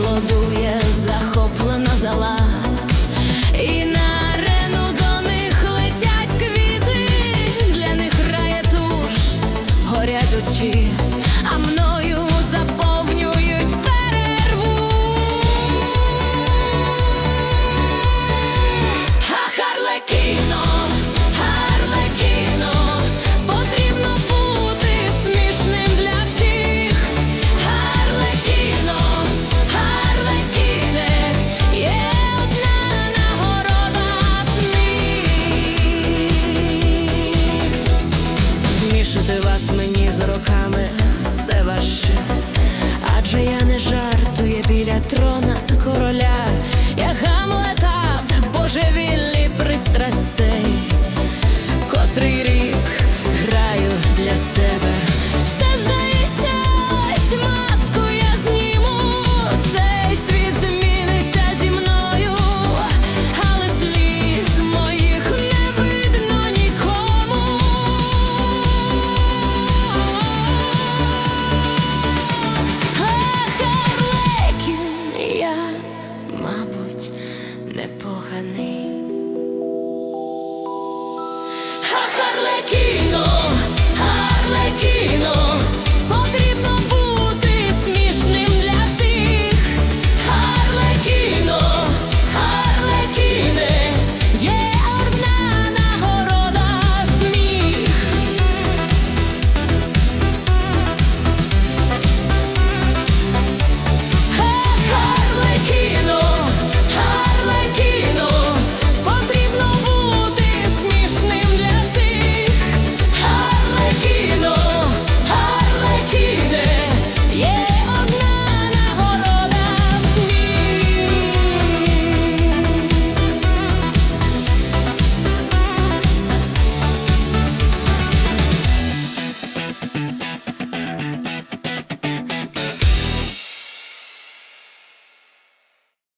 Володує котрий рік граю для себе. Все здається, маску я зніму. Цей світ зміниться зі мною, але сліз моїх не видно нікому. Я, мабуть, непоганий. Arlequim